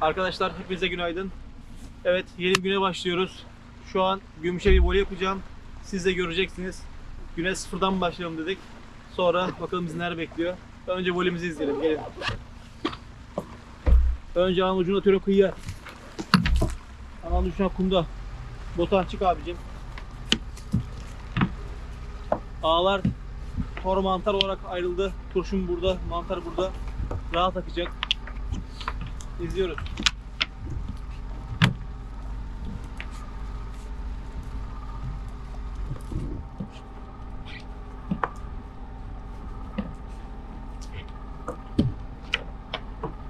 Arkadaşlar hepinize günaydın. Evet yeni güne başlıyoruz. Şu an Gümüş'e bir voley yapacağım. Siz de göreceksiniz. Güne sıfırdan başlayalım dedik. Sonra bakalım bizi neler bekliyor. Önce voleyimizi izleyelim. Gelin. Önce ağın ucunu atıyorum kıyıya. Ağın ucuna kumda. Botan çık abicim. Ağlar tor mantar olarak ayrıldı. Kurşun burada, mantar burada. Rahat akacak. İzliyoruz.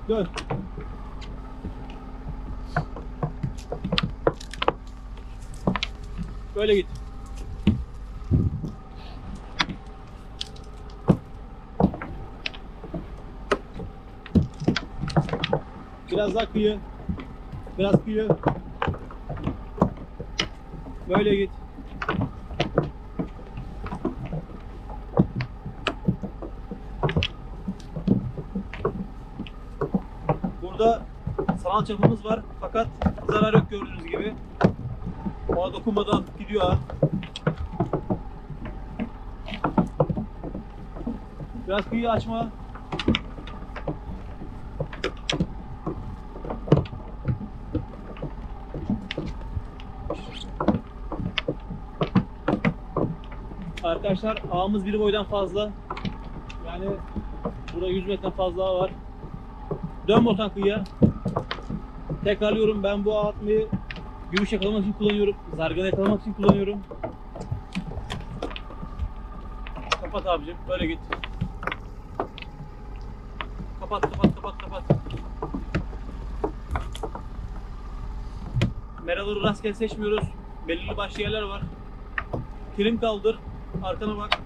Dön. Böyle git. Biraz daha kıyı. Biraz kıyı. Böyle git. Burada sanal çapımız var fakat zarar yok gördüğünüz gibi. O dokunmadan gidiyor ha. Biraz kıyı açma. Arkadaşlar ağımız bir boydan fazla. Yani burada 100 metre fazla ağ var. Dön botan kıyıya. Tekrarlıyorum ben bu ağ atmayı gümüş yakalamak için kullanıyorum. Zargana yakalamak için kullanıyorum. Kapat abicim. Böyle git. Kapat kapat kapat kapat. Meraları rastgele seçmiyoruz. Belirli başlı yerler var. Kilim kaldır. Arkana bak.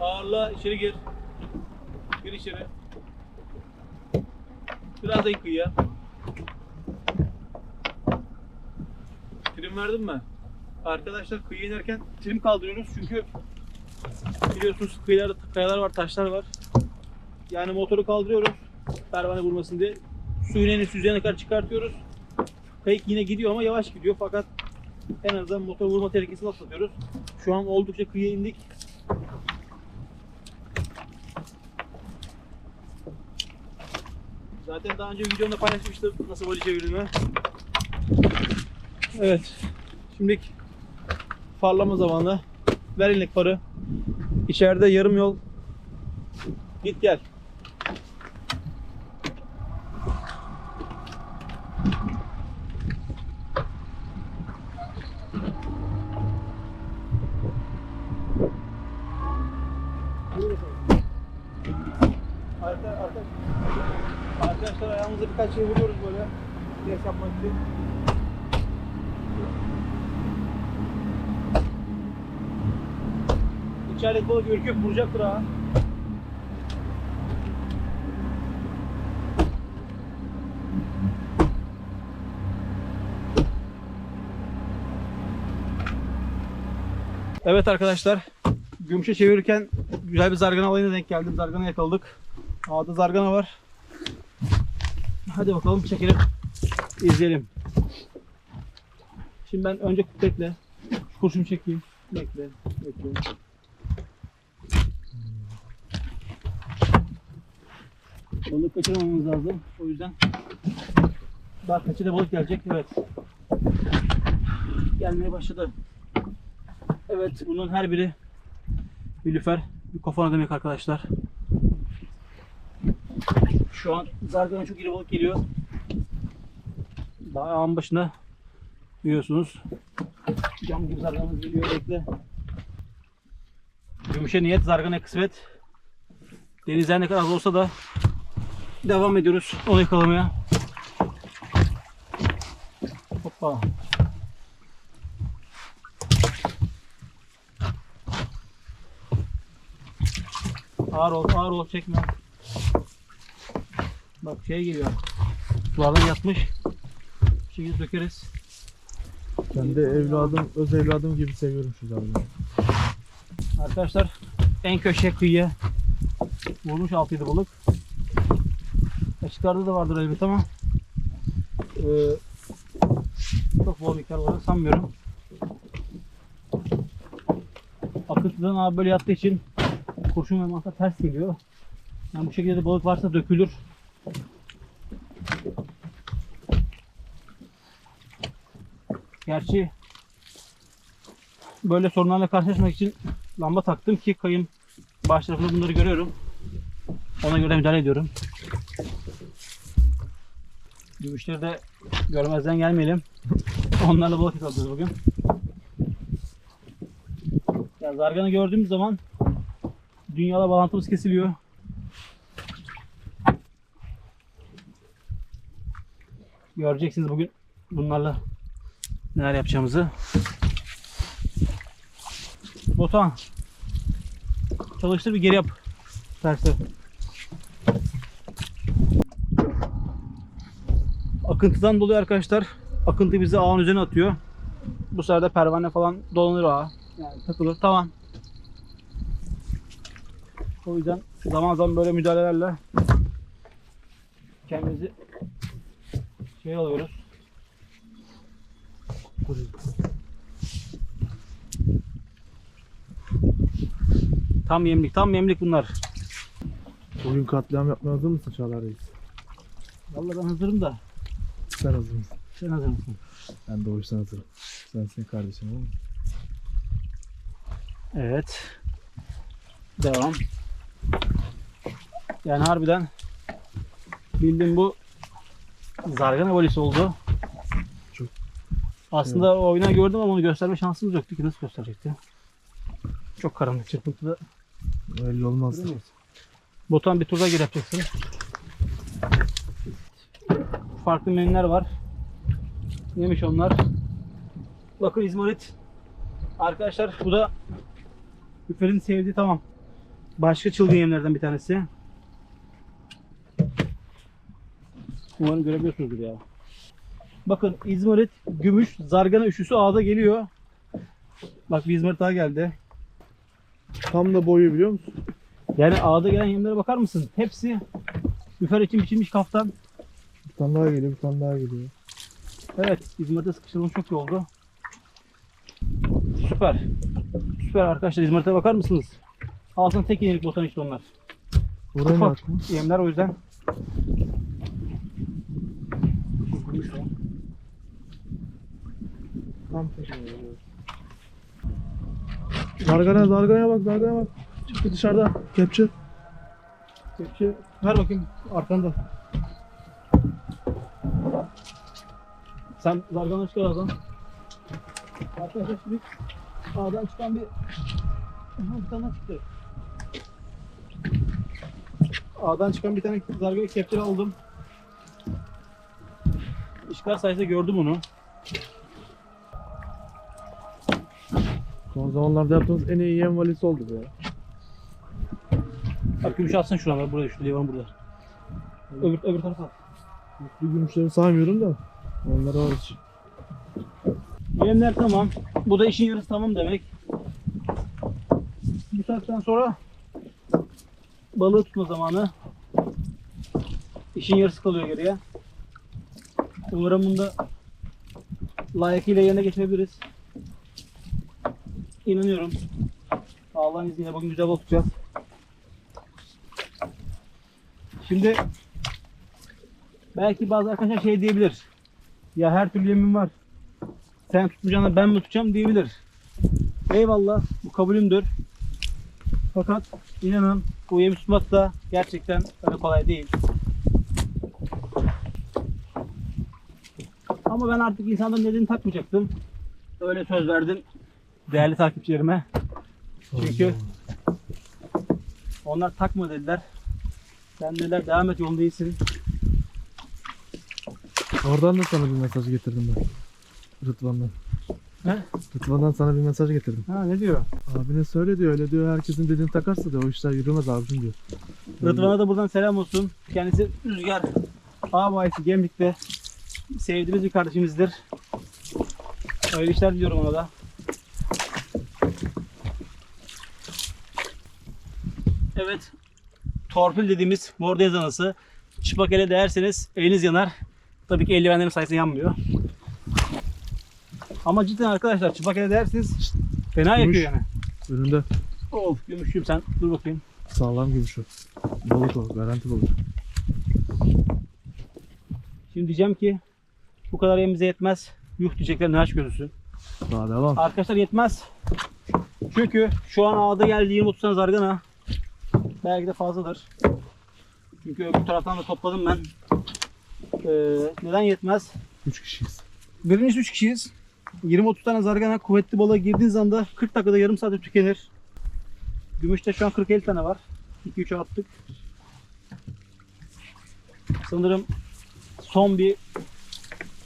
Ağırla içeri gir. Gir içeri. Biraz da kıyıya. Trim verdin mi? Arkadaşlar kıyıya inerken trim kaldırıyoruz çünkü biliyorsunuz kıyılarda kayalar var, taşlar var. Yani motoru kaldırıyoruz pervane vurmasın diye. Suyun en üst yüzeyine kadar çıkartıyoruz. Kayık yine gidiyor ama yavaş gidiyor fakat en azından motor vurma tehlikesini atlatıyoruz. Şu an oldukça kıyıya indik. Zaten daha önce videomda paylaşmıştım nasıl voli çevirdiğimi. Evet. Şimdi farlama zamanı. Ver elindeki farı. İçeride yarım yol. Git gel. Ürküp vuracaktır ha. Evet arkadaşlar. Gümüşe çevirirken güzel bir zargana olayına denk geldim. Zargana yakaladık. Ağda zargana var. Hadi bakalım çekelim. İzleyelim. Şimdi ben önce bekle. Kurşun çekeyim. Bekle. Bekle. Balık kaçırmamamız lazım. O yüzden daha kaçıda balık gelecek. Evet. Gelmeye başladı. Evet bunun her biri bir lüfer, bir kofana demek arkadaşlar. Şu an zargana çok iri balık geliyor. Daha ağın başında biliyorsunuz. Cam gibi zarganamız geliyor bekle. Gümüşe niyet zargana kısmet. Denizler ne kadar az olsa da devam ediyoruz onu yakalamaya. Hoppa. Ağır ol, ağır ol çekme. Bak şey geliyor. Sulardan yatmış. Şekilde dökeriz. Ben de evladım, öz evladım gibi seviyorum şu dalgayı. Arkadaşlar en köşe kıyıya vurmuş 6-7 balık. Açıklarda da vardır elbet ama Ee, çok bol miktar olduğunu sanmıyorum. Akıntıdan abi böyle yattığı için kurşun ve manta ters geliyor. Yani bu şekilde de balık varsa dökülür. Gerçi böyle sorunlarla karşılaşmak için lamba taktım ki kayın baş tarafında bunları görüyorum. Ona göre müdahale ediyorum. Gümüşleri de görmezden gelmeyelim. Onlarla balık yakalıyoruz bugün. Ya zarganı gördüğümüz zaman dünyala bağlantımız kesiliyor. Göreceksiniz bugün bunlarla neler yapacağımızı. Botan. Çalıştır bir geri yap. Tersi. Akıntıdan dolayı arkadaşlar akıntı bizi ağın üzerine atıyor. Bu sefer de pervane falan dolanır ağa. Yani takılır. Tamam. O yüzden zaman zaman böyle müdahalelerle kendimizi şey alıyoruz. Tam yemlik, tam yemlik bunlar. Bugün katliam yapmaya hazır mısın Çağlar Reis? Vallahi ben hazırım da. Sen hazır mısın? Sen hazır mısın? Ben de o yüzden hazırım. Sensin kardeşim oğlum. Evet. Devam. Yani harbiden bildiğim bu zargana volisi oldu. Çok- Aslında o oyuna gördüm ama onu gösterme şansımız yoktu ki nasıl gösterecekti? Çok karanlık çırpıntıda. Öyle olmaz. Botan bir turda geri yapacaksın. Farklı menüler var. Neymiş onlar? Bakın İzmarit. Arkadaşlar bu da Üfer'in sevdiği tamam. Başka çılgın yemlerden bir tanesi. Umarım görebiliyorsunuzdur ya. Bakın İzmarit, gümüş, zargana üçlüsü ağda geliyor. Bak bir İzmarit daha geldi. Tam da boyu biliyor musun? Yani ağda gelen yemlere bakar mısın? Hepsi üfer için biçilmiş kaftan. Bir tane daha geliyor, bir tane daha geliyor. Evet, İzmir'de sıkıştırılmış çok iyi oldu. Süper. Süper arkadaşlar İzmir'de bakar mısınız? Altın tek inelik botan işte onlar. Ne Ufak yemler o yüzden. Tam Zargana, zargana bak, zargana bak. Çıktı dışarıda. Kepçe. Kepçe ver bakayım arkanda. Sen zargana çıkar ağzından. Arkadaşlar şimdi ağdan çıkan bir bir tane çıktı. Ağdan çıkan bir tane zargana kepçe aldım. İşgal sayesinde gördüm onu. Son zamanlarda yaptığımız en iyi yem valisi oldu bu ya. Bak gümüş atsın şuradan burada düştü. Levan burada. Öbür, öbür tarafa. Bir gümüşleri saymıyorum da. Onlar hariç. Yemler tamam. Bu da işin yarısı tamam demek. Bu saatten sonra balığı tutma zamanı. İşin yarısı kalıyor geriye. Umarım bunda layıkıyla yerine geçebiliriz. İnanıyorum. Allah'ın izniyle bugün güzel balık tutacağız. Şimdi belki bazı arkadaşlar şey diyebilir. Ya her türlü yemin var sen tutmayacağına ben mi tutacağım diyebilir. Eyvallah bu kabulümdür. Fakat inanın bu yemi tutmak da gerçekten öyle kolay değil. Ama ben artık insanların dediğini takmayacaktım. Öyle söz verdim değerli takipçilerime. Çünkü onlar takma dediler. Sen dediler devam et yolunda iyisin. Oradan da sana bir mesaj getirdim ben. Rıdvan'dan. He? Rıdvan'dan sana bir mesaj getirdim. Ha ne diyor? Abine söyle diyor öyle diyor herkesin dediğini takarsa diyor o işler yürümez abicim diyor. Rıdvan'a da buradan selam olsun. Kendisi Rüzgar Ağabayisi Gemlik'te sevdiğimiz bir kardeşimizdir. Öyle işler diliyorum ona da. Evet. Torpil dediğimiz bordez anası. Çıpak ele değerseniz eliniz yanar. Tabii ki eldivenlerin sayesinde yanmıyor. Ama cidden arkadaşlar çıplak ele dersiniz fena Gümüş. yakıyor yani. Önünde Of gümüşüm sen dur bakayım. sağlam gibi şu. Balık o. Garanti balık. Şimdi diyeceğim ki bu kadar yemize yetmez. Yuh diyecekler ne aç görürsün. Daha devam. Arkadaşlar yetmez. Çünkü şu an ağda geldi 20-30 tane zargana. Belki de fazladır. Çünkü öbür taraftan da topladım ben. Ee, neden yetmez? 3 kişiyiz. Birincisi 3 kişiyiz. 20-30 tane zargana kuvvetli balığa girdiğiniz anda 40 dakikada yarım saatte tükenir. Gümüşte şu an 40-50 tane var. 2-3'e attık. Sanırım son bir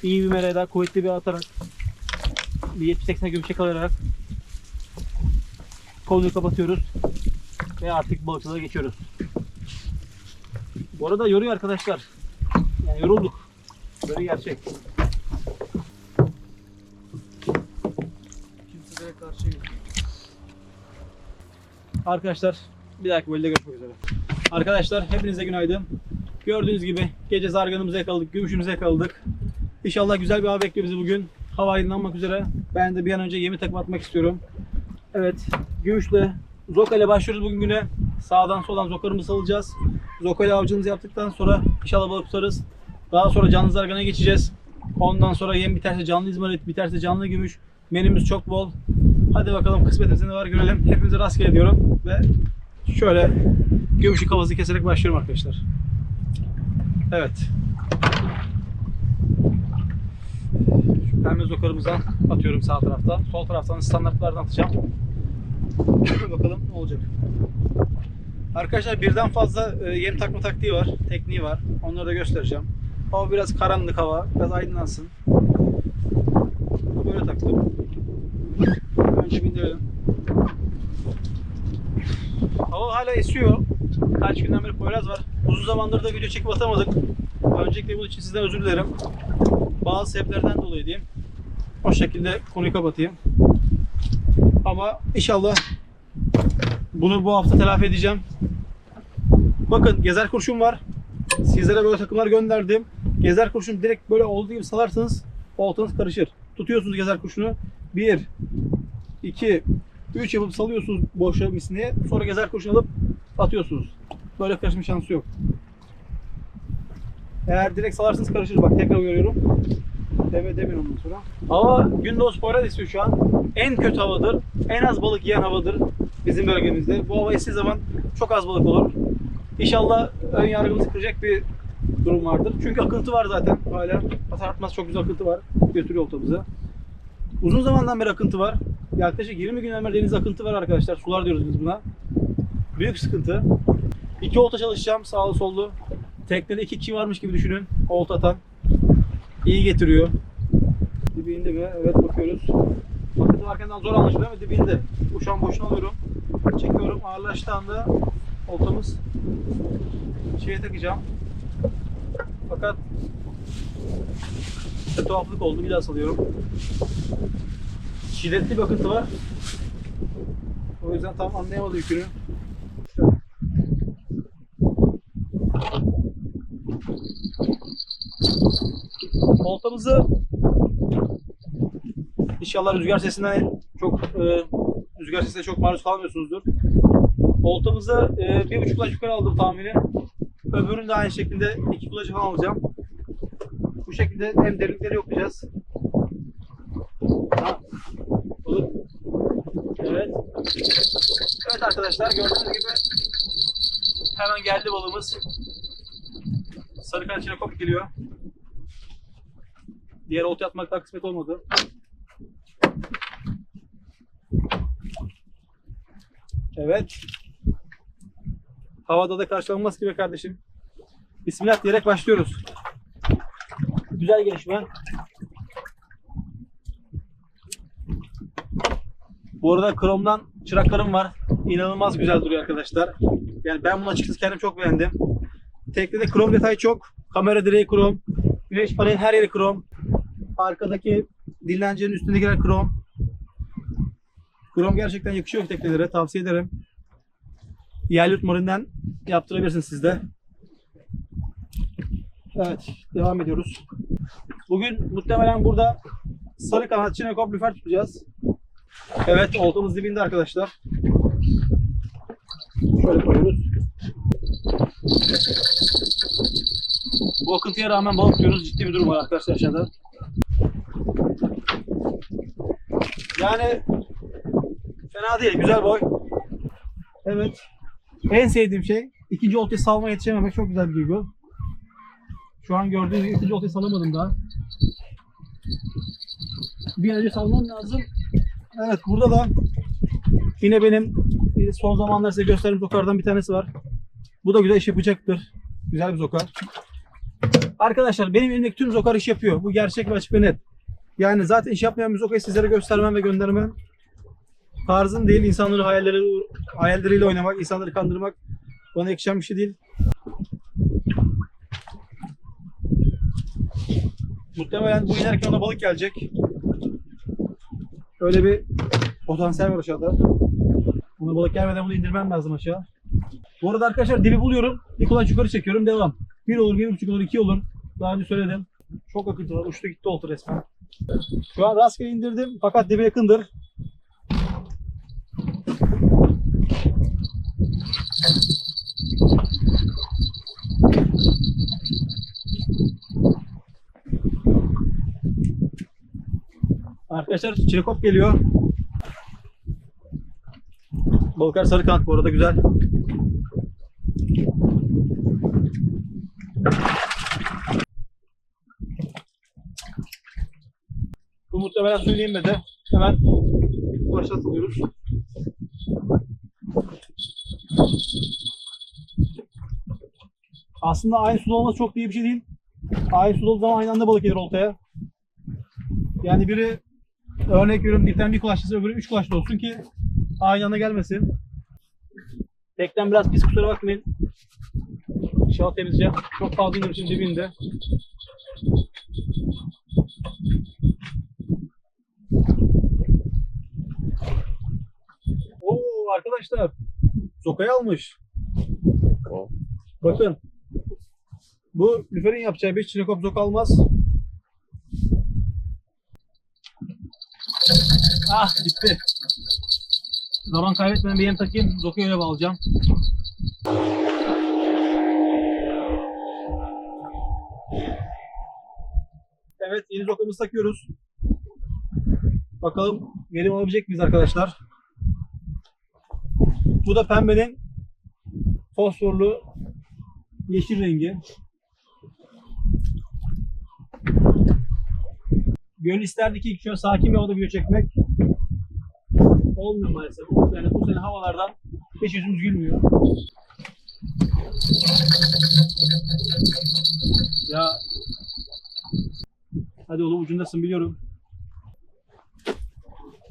iyi bir mereye daha kuvvetli bir atarak bir 70-80 gümüşe kalarak konuyu kapatıyoruz ve artık balıkçılığa geçiyoruz. Bu arada yoruyor arkadaşlar. Yani yorulduk. Böyle gerçek. Kimseye karşı. Arkadaşlar bir dahaki bölümde görüşmek üzere. Arkadaşlar hepinize günaydın. Gördüğünüz gibi gece zarganımızı yakaladık, gümüşümüzü yakaladık. İnşallah güzel bir hava bekliyor bizi bugün. Hava aydınlanmak üzere. Ben de bir an önce yemi takıp atmak istiyorum. Evet, gümüşle Zoka ile başlıyoruz bugün güne. Sağdan soldan zokarımızı salacağız. Zoka ile avcılığımızı yaptıktan sonra inşallah balık tutarız. Daha sonra canlı zargana geçeceğiz. Ondan sonra yem biterse canlı izmarit, biterse canlı gümüş. Menümüz çok bol. Hadi bakalım kısmetimizde ne var görelim. Hepinize rastgele diyorum ve şöyle gümüşün kafasını keserek başlıyorum arkadaşlar. Evet. Şu pembe zokarımızdan atıyorum sağ tarafta. Sol taraftan standartlardan atacağım. bakalım ne olacak. Arkadaşlar birden fazla e, yem takma taktiği var, tekniği var. Onları da göstereceğim. Hava biraz karanlık hava, biraz aydınlansın. Böyle taktım. Önce bindirelim. Hava hala esiyor. Kaç günden beri Poyraz var. Uzun zamandır da video çekip atamadık. Öncelikle bunun için sizden özür dilerim. Bazı sebeplerden dolayı diyeyim. O şekilde konuyu kapatayım. Ama inşallah bunu bu hafta telafi edeceğim. Bakın gezer kurşun var. Sizlere böyle takımlar gönderdim. Gezer kurşun direkt böyle olduğu gibi salarsanız oltanız karışır. Tutuyorsunuz gezer kurşunu. 1 2 3 yapıp salıyorsunuz boşa misliye. Sonra gezer kurşun alıp atıyorsunuz. Böyle karışma şansı yok. Eğer direkt salarsanız karışır. Bak tekrar uyarıyorum. Deme demin ondan sonra. Hava Poyraz esiyor şu an. En kötü havadır. En az balık yiyen havadır bizim bölgemizde. Bu hava estiği zaman çok az balık olur. İnşallah ön yargımızı kıracak bir durum vardır. Çünkü akıntı var zaten hala. Atar atmaz çok güzel akıntı var. Götürüyor oltamızı. Uzun zamandan beri akıntı var. Yaklaşık 20 günden beri deniz akıntı var arkadaşlar. Sular diyoruz biz buna. Büyük sıkıntı. İki olta çalışacağım sağlı sollu. Teknede iki kişi varmış gibi düşünün. Olta atan. İyi getiriyor. Dibi indi mi? Evet bakıyoruz. Akıntı varken daha zor anlaşılıyor ama dibi indi. Bu şu an boşuna alıyorum. Çekiyorum. Ağırlaştığı anda oltamız şeye takacağım. Fakat bir tuhaflık oldu. Bir daha salıyorum. Şiddetli bir akıntı var. O yüzden tam anlayamadı yükünü. Oltamızı inşallah rüzgar sesinden çok e, rüzgar sesine çok maruz kalmıyorsunuzdur. Oltamızı e, bir buçuk yukarı aldım tahmini. Öbürünü de aynı şekilde iki kulacı falan alacağım. Bu şekilde hem derinlikleri yoklayacağız. Olur. Evet. Evet arkadaşlar gördüğünüz gibi hemen geldi balığımız. Sarı kanat çinekop geliyor. Diğer olta atmak daha kısmet olmadı. Evet. Havada da karşılanmaz gibi kardeşim. Bismillah diyerek başlıyoruz. Güzel gelişme. Bu arada Chrome'dan çıraklarım var. İnanılmaz güzel duruyor arkadaşlar. Yani ben bunu açıkçası kendim çok beğendim. Teknede Chrome detayı çok. Kamera direği Chrome. Güneş paneli her yeri Chrome. Arkadaki dinlencenin üstündekiler Chrome. Chrome gerçekten yakışıyor teknelere. Tavsiye ederim. Yerli Marin'den yaptırabilirsiniz siz de. Evet, devam ediyoruz. Bugün muhtemelen burada sarı kanat çinekop lüfer tutacağız. Evet oltamız dibinde arkadaşlar. Şöyle koyuyoruz. Bu akıntıya rağmen balık tutuyoruz. Ciddi bir durum var arkadaşlar aşağıda. Yani fena değil. Güzel boy. Evet. En sevdiğim şey ikinci oltayı salmaya yetişememek. Çok güzel bir duygu. Şu an gördüğünüz gibi ikinci oltayı salamadım daha. Bir an önce salmam lazım. Evet burada da yine benim e, son zamanlarda size gösterdiğim zokardan bir tanesi var. Bu da güzel iş yapacaktır. Güzel bir zokar. Arkadaşlar benim elimdeki tüm zokar iş yapıyor. Bu gerçek ve açık ve net. Yani zaten iş yapmayan bir zokayı sizlere göstermem ve göndermem. Tarzım değil. insanları hayalleri, hayalleriyle oynamak, insanları kandırmak bana yakışan bir şey değil. Muhtemelen bu inerken ona balık gelecek. Öyle bir potansiyel var aşağıda. Buna balık gelmeden bunu indirmem lazım aşağı. Bu arada arkadaşlar dibi buluyorum. Bir kulaç yukarı çekiyorum. Devam. Bir olur, bir buçuk olur, iki olur. Daha önce söyledim. Çok akıntı var. Uçtu gitti oltu resmen. Şu an rastgele indirdim fakat dibe yakındır. Arkadaşlar çirekop geliyor. Balıklar sarı kanat bu arada güzel. Bu muhtemelen söyleyemedi. Hemen başlatılıyoruz. Aslında aynı suda olması çok iyi bir şey değil. Aynı suda olduğu zaman aynı anda balık gelir oltaya. Yani biri örnek veriyorum bir tane bir kulaçlısı öbürü üç kulaçlı olsun ki aynı anda gelmesin. Tekten biraz pis kusura bakmayın. İnşallah temizleyeceğim. Çok fazla indirmişim dibinde. Oo arkadaşlar. Zokayı almış. Bakın. Bu lüferin yapacağı bir çinekop zoka almaz. Ah gitti. Zaman kaybetmeden bir yem takayım. Zokayı öyle bağlayacağım. Evet yeni zokamızı takıyoruz. Bakalım verim alabilecek miyiz arkadaşlar? Bu da pembenin fosforlu yeşil rengi. Gönül isterdi ki şöyle sakin bir havada video çekmek. Olmuyor maalesef. Yani bu sene havalardan hiç yüzümüz gülmüyor. Ya Hadi oğlum ucundasın biliyorum.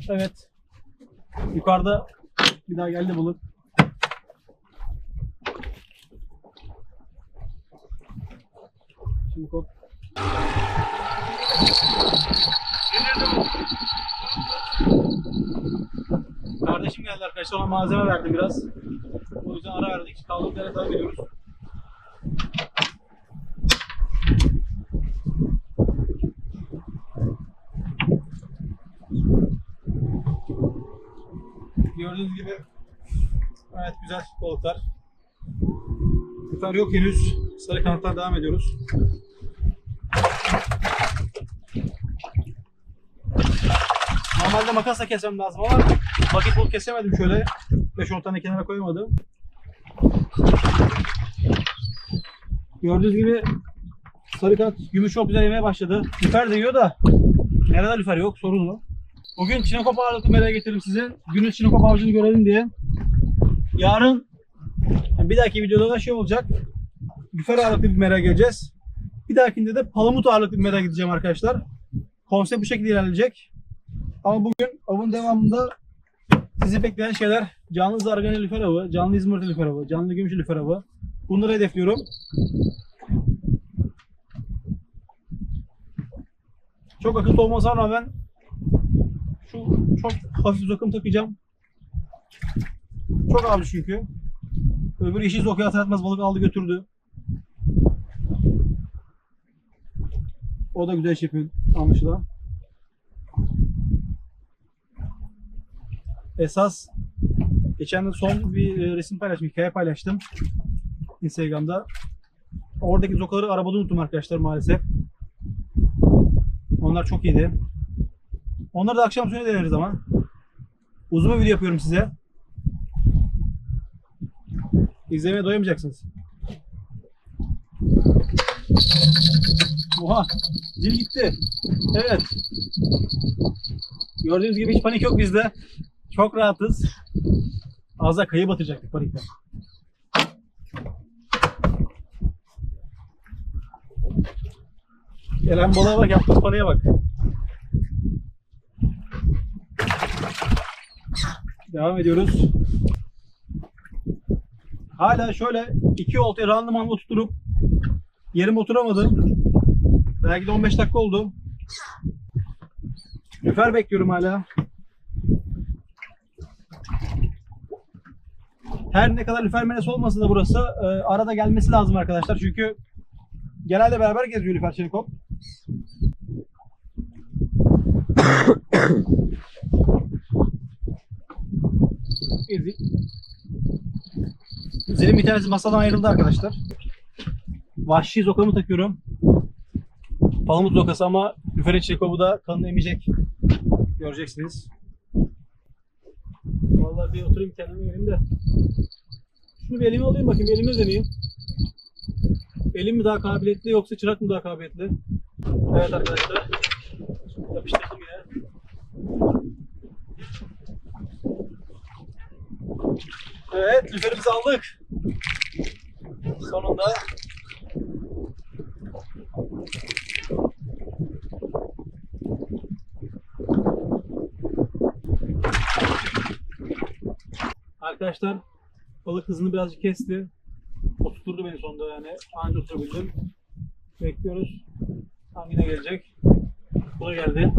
Evet. Yukarıda bir daha geldi balık. Şimdi kop. Kardeşim geldi arkadaşlar ona malzeme verdim biraz. O yüzden ara verdik. Kaldığımız yere devam ediyoruz. Gördüğünüz gibi gayet güzel balıklar. Lüfer yok henüz. Sarı kanatlar devam ediyoruz. Normalde makasla kesmem lazım ama vakit bulup kesemedim şöyle. 5-10 tane kenara koyamadım. Gördüğünüz gibi sarı kanat gümüş çok güzel yemeye başladı. Lüfer de yiyor da nerede lüfer yok sorun o. Bugün çinekop ağırlıklı meraya getirdim size. Günün çinekop avcını görelim diye. Yarın bir dahaki videoda da şey olacak. Lüfer ağırlıklı bir meraya geleceğiz. Bir dahakinde de palamut ağırlıklı bir meraya gideceğim arkadaşlar. Konsept bu şekilde ilerleyecek. Ama bugün avın devamında sizi bekleyen şeyler canlı zargana lüfer avı, canlı izmirli lüfer avı, canlı gümüş lüfer avı. Bunları hedefliyorum. Çok akıllı olmasına rağmen şu çok hafif uzakım takacağım. Çok avcı çünkü. Öbür yeşil zokuya atar balık aldı götürdü. O da güzel iş yapıyor anlaşılan. Esas geçen de son bir e, resim paylaştım, hikaye paylaştım Instagram'da. Oradaki zokaları arabada unuttum arkadaşlar maalesef. Onlar çok iyiydi. Onları da akşam sonra deneriz ama. Uzun bir video yapıyorum size. İzlemeye doyamayacaksınız. Oha! Zil gitti. Evet. Gördüğünüz gibi hiç panik yok bizde. Çok rahatız. Az kayı batıracaktık panikten. Gelen balığa bak, yaptığımız paraya bak. Devam ediyoruz. Hala şöyle iki oltayı randımanla tuturup yerim oturamadım. Belki de 15 dakika oldu. Lüfer bekliyorum hala. Her ne kadar lüfer menesi olmasa da burası e, arada gelmesi lazım arkadaşlar. Çünkü genelde beraber geziyor lüfer çelikop. Zil. Zilin bir tanesi masadan ayrıldı arkadaşlar. Vahşi zokamı takıyorum. Palamut zokası ama lüferin çelikobu da kanını emecek. Göreceksiniz. Vallahi bir oturayım kendime geleyim de. Şunu bir elime alayım bakayım. Elime deneyeyim. Elim mi daha kabiliyetli yoksa çırak mı daha kabiliyetli? Evet arkadaşlar. Yapıştırdım yine. Evet, lüferimizi aldık. Sonunda. Arkadaşlar balık hızını birazcık kesti. Oturtturdu beni sonunda yani. Anca oturabildim. Bekliyoruz. Hangine gelecek? Bu geldi.